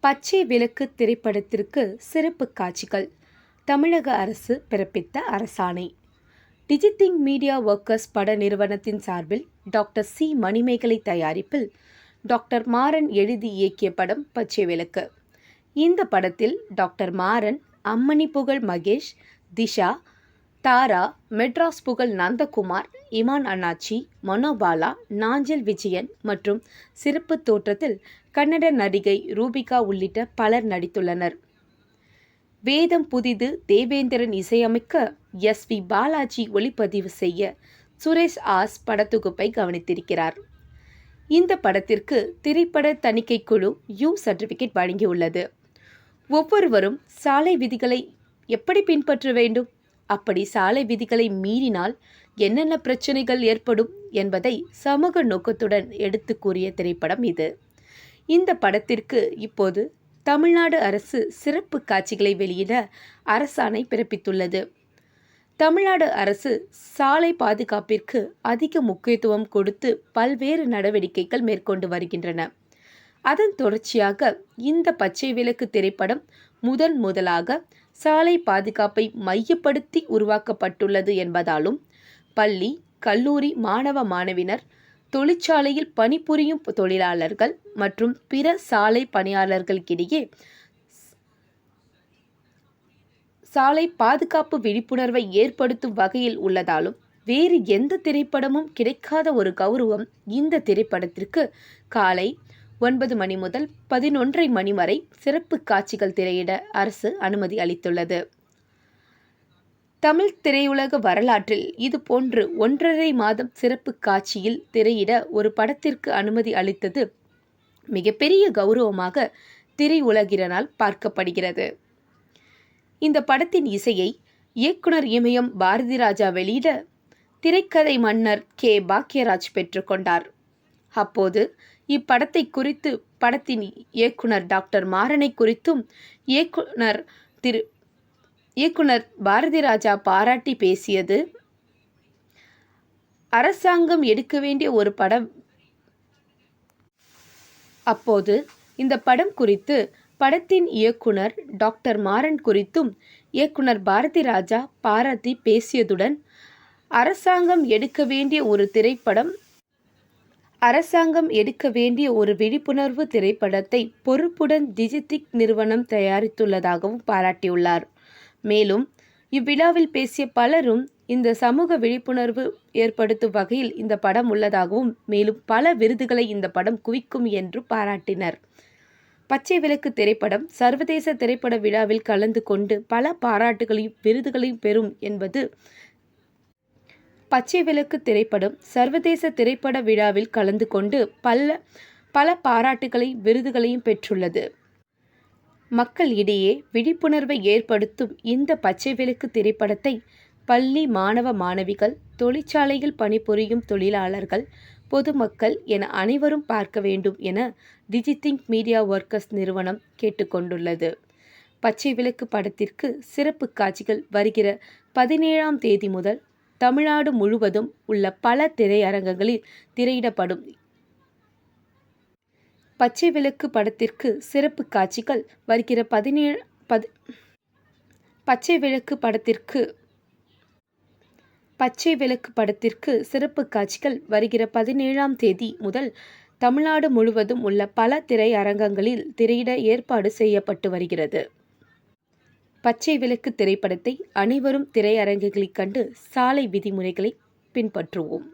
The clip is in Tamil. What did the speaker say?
பச்சை விளக்கு திரைப்படத்திற்கு சிறப்பு காட்சிகள் தமிழக அரசு பிறப்பித்த அரசாணை. டிஜித்திங் மீடியா ஒர்க்கர்ஸ் பட நிறுவனத்தின் சார்பில் டாக்டர் சி மணிமேகலை தயாரிப்பில் டாக்டர் மாறன் எழுதி இயக்கிய படம் பச்சை விளக்கு. இந்த படத்தில் டாக்டர் மாறன் அம்மணி புகழ் மகேஷ் திஷா தாரா மெட்ராஸ் புகழ் நந்தகுமார் இமான் அண்ணாச்சி மனோபாலா நாஞ்சல் விஜயன் மற்றும் சிறப்பு தோற்றத்தில் கன்னட நடிகை ரூபிகா உள்ளிட்ட பலர் நடித்துள்ளனர். வேதம் புதிது தேவேந்திரன் இசையமைக்க எஸ். வி. பாலாஜி ஒளிப்பதிவு செய்ய சுரேஷ் ஆஸ் படத்தொகுப்பை கவனித்திருக்கிறார். இந்த படத்திற்கு திரைப்பட தணிக்கை குழு யூ சர்டிஃபிகேட் வழங்கியுள்ளது. ஒவ்வொருவரும் சாலை விதிகளை எப்படி பின்பற்ற வேண்டும்? அப்படி சாலை விதிகளை மீறினால் என்னென்ன பிரச்சனைகள் ஏற்படும் என்பதை சமூக நோக்கத்துடன் எடுத்து கூறிய திரைப்படம் இது. இந்த படத்திற்கு இப்போது தமிழ்நாடு அரசு சிறப்பு காட்சிகளை வெளியிட அரசாணை பிறப்பித்துள்ளது. தமிழ்நாடு அரசு சாலை பாதுகாப்பிற்கு அதிக முக்கியத்துவம் கொடுத்து பல்வேறு நடவடிக்கைகள் மேற்கொண்டு வருகின்றன. அதன் தொடர்ச்சியாக இந்த பச்சை விளக்கு திரைப்படம் முதன் முதலாக சாலை பாதுகாப்பை மையப்படுத்தி உருவாக்கப்பட்டுள்ளது என்பதாலும் பள்ளி கல்லூரி மாணவ மாணவினர் தொழிற்சாலையில் பணிபுரியும் தொழிலாளர்கள் மற்றும் பிற சாலை பணியாளர்களுக்கிடையே சாலை பாதுகாப்பு விழிப்புணர்வை ஏற்படுத்தும் வகையில் உள்ளதாலும் வேறு எந்த திரைப்படமும் கிடைக்காத ஒரு கௌரவம் இந்த திரைப்படத்திற்கு. காலை ஒன்பது மணி முதல் பதினொன்றரை மணி வரை சிறப்பு காட்சிகள் திரையிட அரசு அனுமதி அளித்துள்ளது. தமிழ் திரையுலக வரலாற்றில் இது போன்று ஒன்றரை மாதம் சிறப்பு காட்சியில் திரையிட ஒரு படத்திற்கு அனுமதி அளித்தது மிகப்பெரிய கௌரவமாக திரையுலகினால் பார்க்கப்படுகிறது. இந்த படத்தின் இசையை இயக்குனர் இமயம் பாரதி ராஜா வெளியிட திரைக்கதை மன்னர் கே. பாக்யராஜ் பெற்றுக்கொண்டார் அப்போது இப்படத்தை குறித்து படத்தின் இயக்குனர் டாக்டர் மாறனை குறித்தும் இயக்குனர் திரு இயக்குனர் பாரதி ராஜா பாராட்டி பேசியது அரசாங்கம் எடுக்க வேண்டிய ஒரு படம். அப்போது இந்த படம் குறித்து படத்தின் இயக்குனர் டாக்டர் மாறன் குறித்தும் இயக்குனர் பாரதி ராஜா பாராட்டி பேசியதுடன் அரசாங்கம் எடுக்க வேண்டிய ஒரு திரைப்படம் அரசாங்கம் எடுக்க வேண்டிய ஒரு விழிப்புணர்வு திரைப்படத்தை பொறுப்புடன் டிஜிடிக் நிறுவனம் தயாரித்துள்ளதாகவும் பாராட்டியுள்ளார். மேலும் இவ்விழாவில் பேசிய பலரும் இந்த சமூக விழிப்புணர்வு ஏற்படுத்தும் வகையில் இந்த படம் உள்ளதாகவும் மேலும் பல விருதுகளை இந்த படம் குவிக்கும் என்று பாராட்டினர். பச்சை விளக்கு திரைப்படம் சர்வதேச திரைப்பட விழாவில் கலந்து கொண்டு பல பாராட்டுகளையும் விருதுகளையும் பெறும் என்பது பச்சை விளக்கு திரைப்படம் சர்வதேச திரைப்பட விழாவில் கலந்து கொண்டு பல பல பாராட்டுகளை விருதுகளையும் பெற்றுள்ளது. மக்கள் இடையே விழிப்புணர்வை ஏற்படுத்தும் இந்த பச்சை விளக்கு திரைப்படத்தை பள்ளி மாணவ மாணவிகள் தொழிற்சாலையில் பணிபுரியும் தொழிலாளர்கள் பொதுமக்கள் என அனைவரும் பார்க்க வேண்டும் என டிஜிதிங்க் மீடியா ஒர்க்கர்ஸ் நிறுவனம் கேட்டுக்கொண்டுள்ளது. பச்சை விளக்கு படத்திற்கு சிறப்பு காட்சிகள் வருகிற பதினேழாம் தேதி முதல் தமிழ்நாடு முழுவதும் உள்ள பல திரையரங்கங்களில் திரையிடப்படும். பச்சை விளக்கு படத்திற்கு சிறப்பு காட்சிகள் வருகிற பதினேழு பதி பச்சை விளக்கு படத்திற்கு பச்சை விளக்கு படத்திற்கு சிறப்பு காட்சிகள் வருகிற பதினேழாம் தேதி முதல் தமிழ்நாடு முழுவதும் உள்ள பல திரையரங்கங்களில் திரையிட ஏற்பாடு செய்யப்பட்டு வருகிறது. பச்சை விளக்கு திரைப்படத்தை அனைவரும் திரையரங்குகளில் கண்டு சாலை விதிமுறைகளை பின்பற்றுவோம்.